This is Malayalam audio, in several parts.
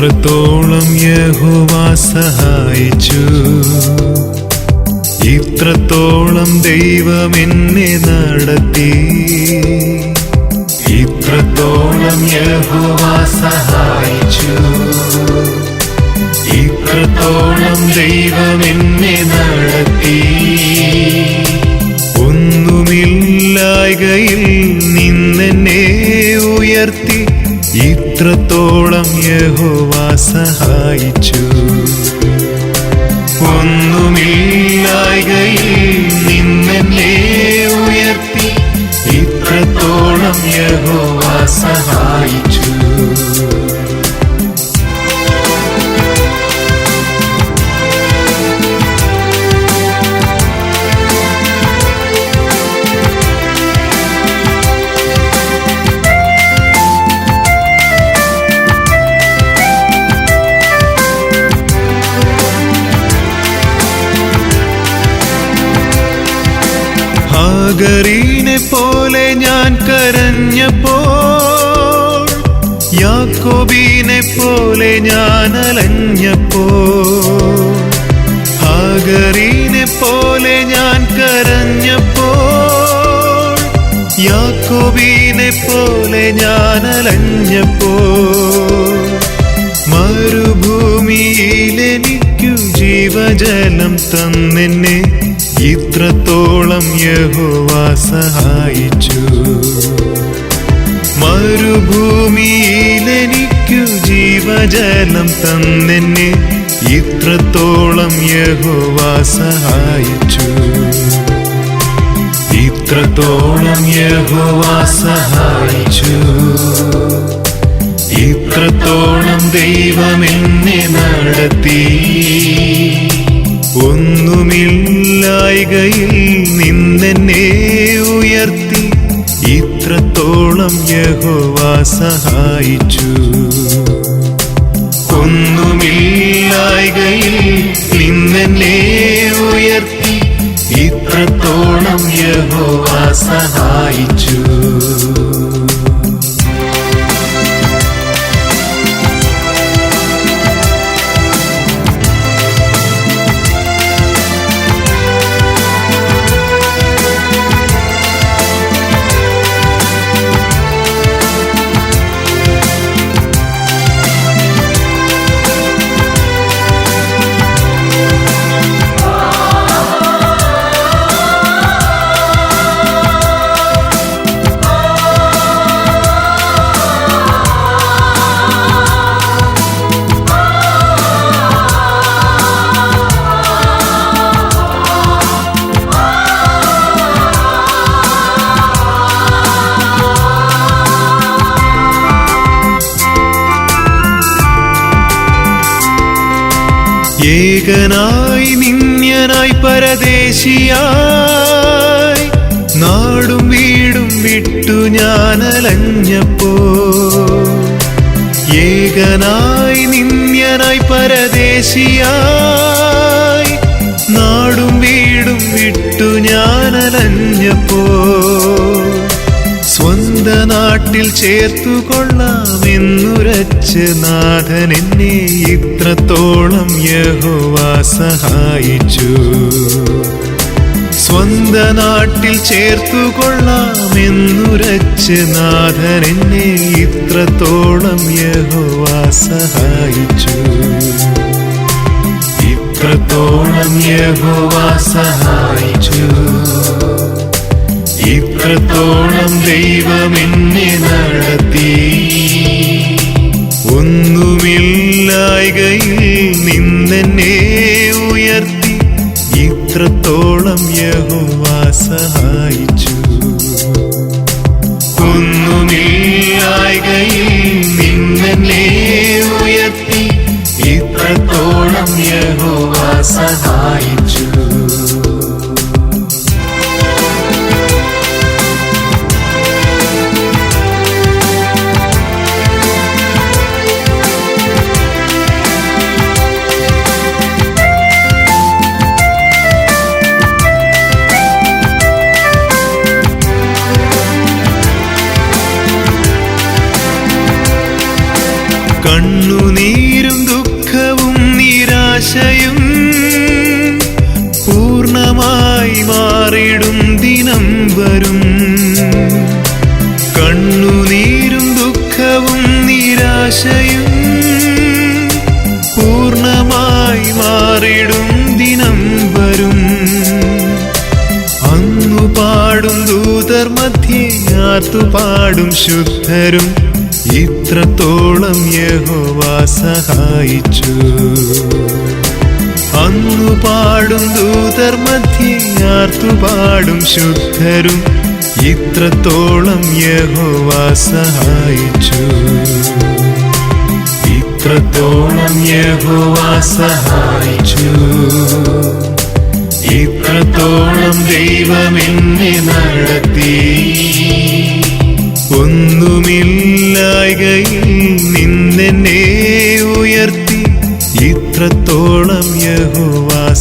ഇത്രത്തോളം യഹോവ സഹായിച്ചു. ഇത്രത്തോളം ദൈവം എന്നെ നടത്തി. ഇത്രത്തോളം യഹോവ സഹായിച്ചു. ഇത്രത്തോളം ദൈവം എന്നെ നടത്തി. സഹായിച്ചു. ഒന്നുമില്ലായ്കയിൽ നിന്നെന്നെ ഉയർത്തി. ഇത്രത്തോളം യഹോവ സഹായിച്ചു ഹാഗറീനെ പോലെ ഞാൻ കരഞ്ഞപ്പോൾ യാക്കോബീനെ പോലെ ഞാൻ അലഞ്ഞപ്പോൾ ഹാഗറീനെ പോലെ ഞാൻ കരഞ്ഞപ്പോൾ യാക്കോബീനെ പോലെ ഞാൻ അലഞ്ഞപ്പോൾ. മരുഭൂമിയിലെനിക്കു ജീവജലം തന്നെന്നെ ഇത്രത്തോളം യഹോവ സഹായിച്ചു. മരുഭൂമിയിലെനിക്കു ജീവജലം തന്നെന്നെ ഇത്രത്തോളം യഹോവ സഹായിച്ചു. ഇത്രത്തോളം യഹോവ സഹായിച്ചു. ഇത്രത്തോളം ദൈവം എന്നെ നടത്തി. ഒന്നുമില്ലായ്കയിൽ നിന്നെന്നെ ഉയർത്തി ഇത്രത്തോളം യഹോവ സഹായിച്ചു. ഒന്നുമില്ലായികയിൽ നിന്നെന്നെ ഉയർത്തി ഇത്രത്തോളം യഹോവ സഹായിച്ചു. ഏകനായി നിന്യനായി പരദേശിയായി. നാടും വീടും വിട്ടു ഞാൻ അലഞ്ഞപ്പോ ഏകനായി നിന്യനായി പരദേശിയായി. നാടും വീടും വിട്ടു ഞാൻ അലഞ്ഞപ്പോ സ്വന്ത നാട്ടിൽ ചേർത്തു കൊള്ളാമെന്നുരച്ച് നാഥൻ എന്നെ ഇത്രത്തോളം യഹോവ സഹായിച്ചു. സ്വന്ത നാട്ടിൽ ചേർത്തു കൊള്ളാമെന്നുരച്ച് നാഥൻ എന്നെ ഇത്രത്തോളം യഹോവ സഹായിച്ചു. ഇത്രത്തോളം യഹോവ സഹായിച്ചു. ഇത്രത്തോളം ദൈവം എന്നെ നടത്തി. ഒന്നുമില്ലായകയിൽ നിന്നെന്നെ ഉയർത്തി. ഇത്രത്തോളം യഹോവ സഹായിച്ചു. ഒന്നുമില്ലായ്കയിൽ നിന്നെന്നെ ഉയർത്തി. ഇത്രത്തോളം യഹോവ സഹായിച്ചു. ആർത്തു പാടും ശുദ്ധരും. ഇത്രത്തോളം യഹോവ സഹായിച്ചു. അന്നു പാടും ദൂതർ മധ്യേ പാടും ശുദ്ധരും. ഇത്രത്തോളം യഹോവ സഹായിച്ചു. ഇത്രത്തോളം യഹോവ സഹായിച്ചു. ഇത്രത്തോളം ദൈവം എന്നെ നടത്തി. ഒന്നുമില്ലായകയിൽ നിന്നെന്നെ ഉയർത്തി. ഇത്രത്തോളം യഹോവ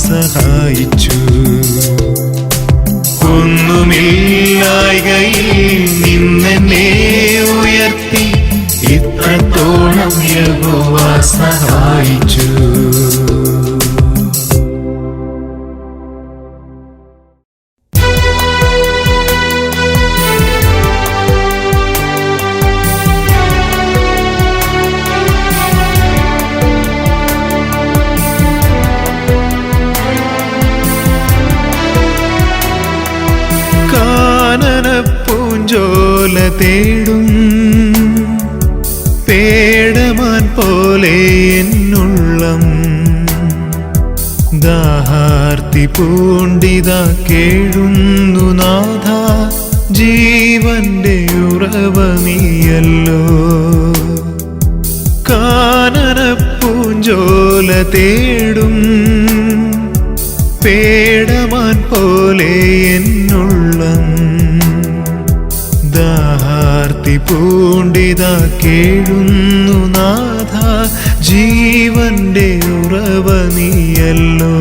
ദാഹാർത്തി പൂണ്ടിത കേഴുന്നു നാഥ. ജീവന്റെ ഉറവ നീയല്ലോ. കാനന പൂഞ്ചോല തേടും. പേടമാൻ പോലെ എന്നുള്ളം. ദാഹാർത്തി പൂണ്ടിത കേഴുന്നു നാഥ. ജീവന്റെ ഉറവ നീയല്ലോ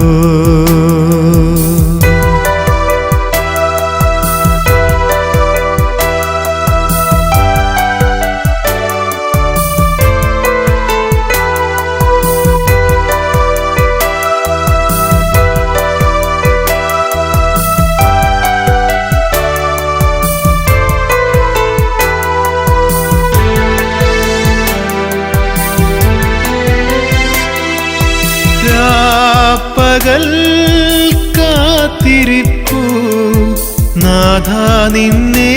നാഥ നിന്നെ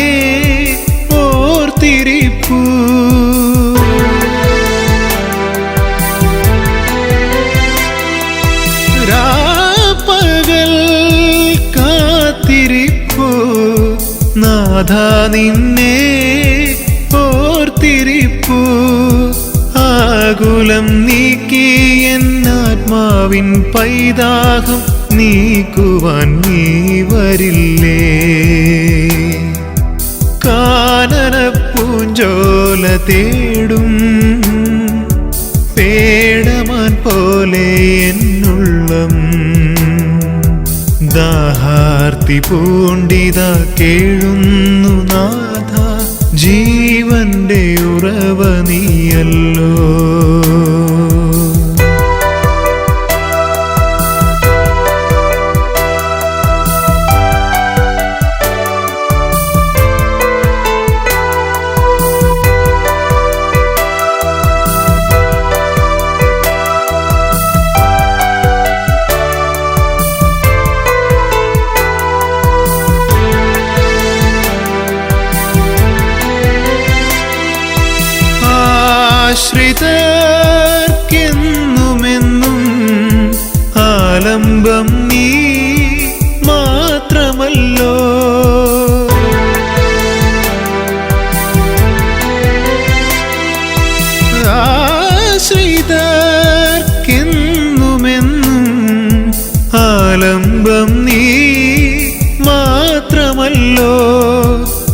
ഓർത്തിരിപ്പു. രാപ്പകൽ കാത്തിരിപ്പു. നാഥാ നിന്നെ ഓർത്തിരിപ്പു. ആകുലം നീക്കി എന്നാത്മാവിൻ പൈതാഹം നീക്കുവാൻ നീ വരില്ലേ? പൂഞ്ചോല തേടും. പേടമാൻ പോലെ എന്നുള്ളം. ദാഹാർത്തി പൂണ്ടിത കേഴുന്നു നാഥ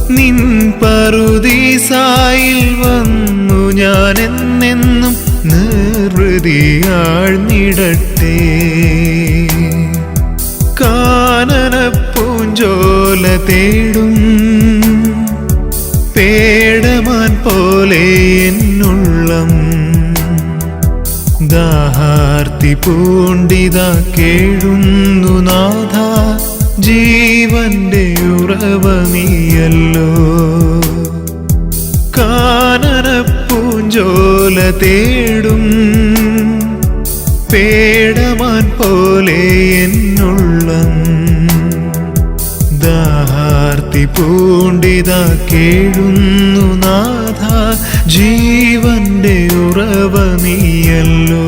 നിൻ പറുദീസായിൽ വന്നു ഞാൻ എന്നെന്നും നിർവൃതിയാഴ്ന്നിടട്ടെ കാനന പൂഞ്ചോല തേടും. പേടമാൻ പോലെ എന്നുള്ളം. ദാഹാർത്തി പൂണ്ടിത കേഴുന്നു നാഥ. ജീവന്റെ ഉറവ നീയല്ലോ. കാനനപ്പൂഞ്ചോല തേടും. പേടമാൻ പോലെ എന്നുള്ളം. ദാഹാർത്തി പൂണ്ടിതാ കേഴുന്നു നാഥ. ജീവന്റെ ഉറവ നീയല്ലോ.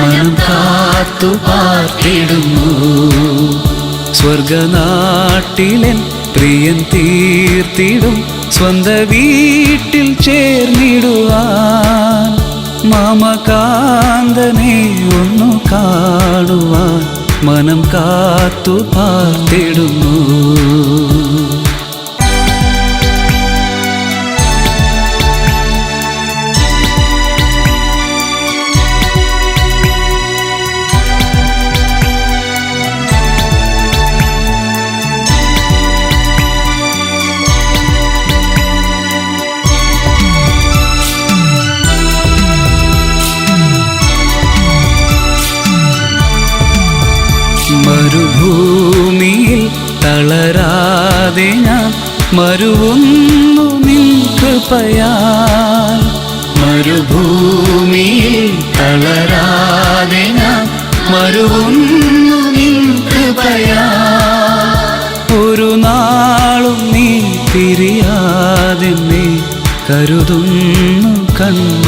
മനം കാത്തു പാർത്തിടുന്നു. സ്വർഗനാട്ടിലൻ പ്രിയൻ തീർത്തിടും. സ്വന്ത വീട്ടിൽ ചേർന്നിടുവാൻ മാമകാന്തനെ ഒന്നു കാണുവാൻ മനം കാത്തു പാർത്തിടുന്നു. മരുവുന്നു നിൻ കൃപയാൽ. മരുഭൂമിയിൽ തളരാതെ ഞാൻ മരുവുന്നു നിൻ കൃപയാൽ. ഒരു നാളും നീ പിരിയാതെ നീ കരുതുന്നു കൺമണി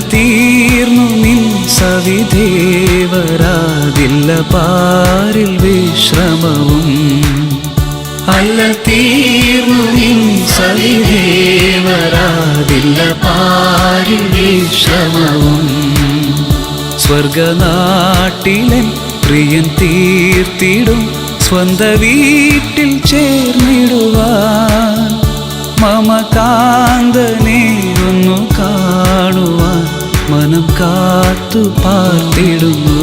തീർന്നു നിൻ സവിധേവരാതില്ല പാരിൽ വിശ്രമവും. അല്ല തീർന്നു നിൻ സവിധേവരാതില്ല പാരിൽ വിശ്രമവും. സ്വർഗനാട്ടിലൻ പ്രിയൻ തീർത്തിടും സ്വന്ത വീട്ടിൽ ചേർന്നിടുവാൻ. മമകാന്തനെ ഒന്നു കാണുവാൻ. മനം കാത്തു പാർത്തിടുന്നു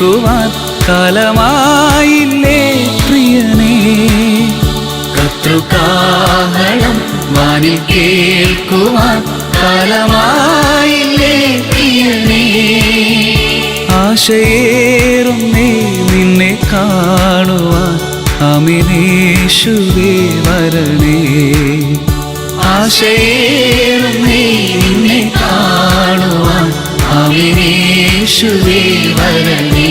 കേൾക്കുവാൻ കാലമായില്ലേ പ്രിയനേ? കത്രുകാഹളം വാനിൽ കേൾക്കുവാൻ കാലമായില്ലേ പ്രിയനേ? ആശയേറുന്നേ നിന്നെ കാണുവാൻ അമിനേശുവേ വരണേ. ആശയേറുന്നേ നിന്നെ കാണുവാൻ അമിനേഷുവേ വരണേ.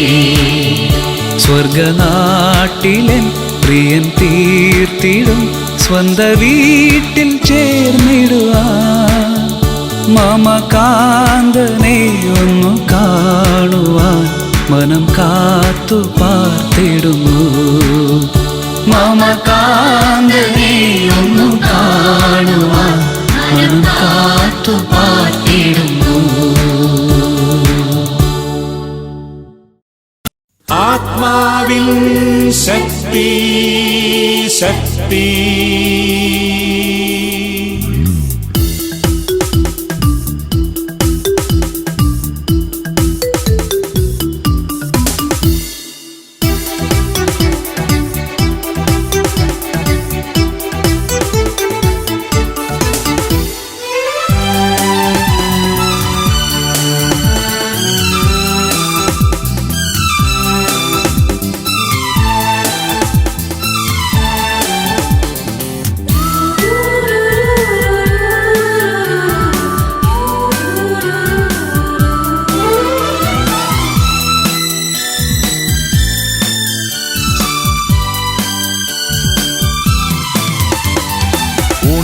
സ്വർഗനാട്ടിലൻ പ്രിയൻ തീർത്തിടും സ്വന്ത വീട്ടിൽ ചേർന്നിടുവാൻ മമകാന്തനെ ഒന്നു കാണുവാൻ മനം കാത്തു പാർത്തിടുന്നു. മമകാന്തനെ ഒന്നു കാണുവാൻ മനം കാത്തു പാർത്തിടുന്നു. ആത്മാവിൻ ശക്തി ശക്തി.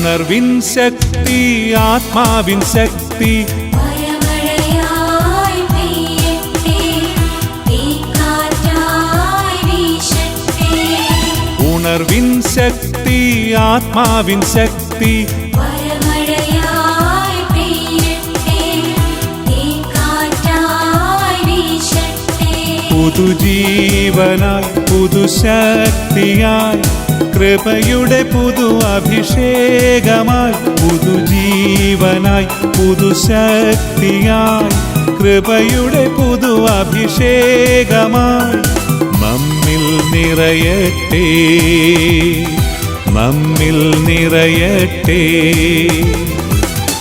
ഉണർവിൻ ശക്തി ആത്മാവിൻ ശക്തി ഉണർവിൻ ശക്തി ആത്മാവിൻ ശക്തി പുതുജീവനായി പുതുശക്തിയായി കൃപയുടെ പുതു അഭിഷേകമായി പുതുജീവനായി പുതുശക്തിയായി കൃപയുടെ പുതു അഭിഷേകമായി. നമ്മിൽ നിറയട്ടെ മമ്മിൽ നിറയട്ടെ.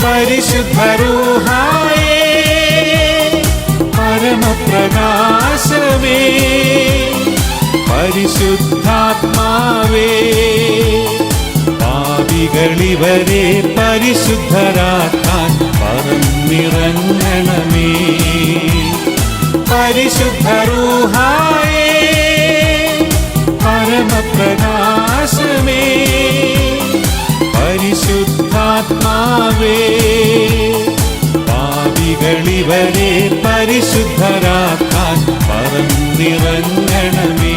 പരിശുദ്ധരൂഹായേ പരമപ്രകാശമേ. പരിശുദ്ധാത്മാവേ പാപികളിവരെ പരിശുദ്ധരാക്കാൻ പറന്നിറങ്ങണമേ പരിശുദ്ധരൂഹായേ പരമപ്രകാശമേ പരിശുദ്ധാത്മാവേ പാപികളിവരെ പരിശുദ്ധരാക്കാൻ പറന്നിറങ്ങണമേ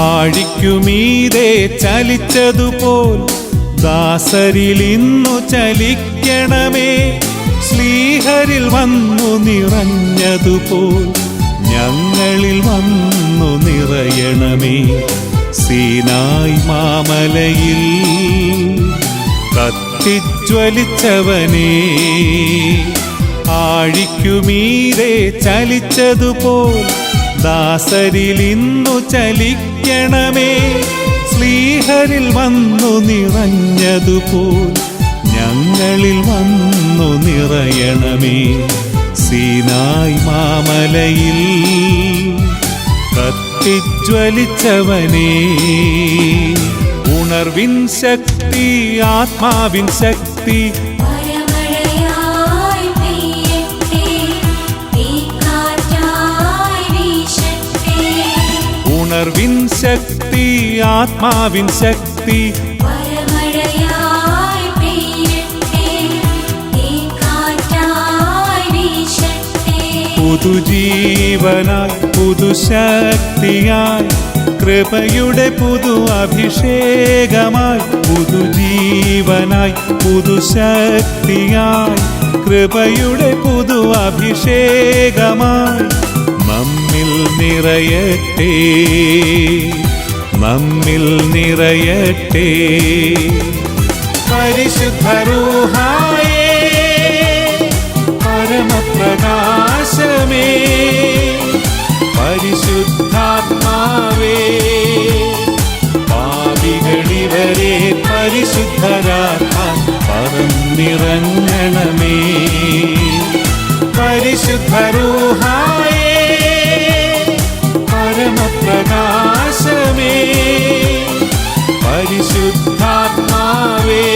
ആഴിക്കുമീതെ ചലിച്ചതുപോൽ ദാസരിൽ ഇന്നു ചലിക്കണമേ. ശ്രീഹരിൽ വന്നു നിറഞ്ഞതുപോൽ ഞങ്ങളിൽ വന്നു നിറയണമേ. സീനായി മാമലയിൽ കത്തിജ്വലിച്ചവനേ. ആഴിക്കുമീരെ ചലിച്ചതുപോൽ ദാസരിൽ ഇന്നു ചലിക്കണമേ ശ്രീഹരിൽ വന്നു നിറഞ്ഞതുപോൽ ഞങ്ങളിൽ വന്നു നിറയണമേ. സീനായി മാമലയിൽ കത്തിജ്വലിച്ചവനേ. ഉണർവിൻ ശക്തി ആത്മാവിൻ ശക്തി ഉണർവിൻ ശക്തി ആത്മാവിൻ ശക്തി. പുതുജീവനായി പുതുശക്തിയായി കൃപയുടെ പുതു അഭിഷേകമായി പുതുജീവനായി പുതുശക്തിയായി കൃപയുടെ പുതു അഭിഷേകമായി. നമ്മിൽ നിറയട്ടെ. നമ്മിൽ നിറയട്ടെ. പരിശുദ്ധരൂഹായേ പരമപ്രകാശമേ പരിശുദ്ധാത്മാവേ പാപികളിവരെ പരിശുദ്ധരാക്കാൻ പറന്നിറങ്ങണമേ പരിശുദ്ധരൂഹായേ പരിശുദ്ധാത്മാവേ.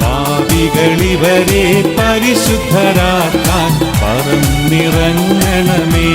പാപികളിവരെ പരിശുദ്ധരാക്കാൻ പറന്നിറങ്ങണമേ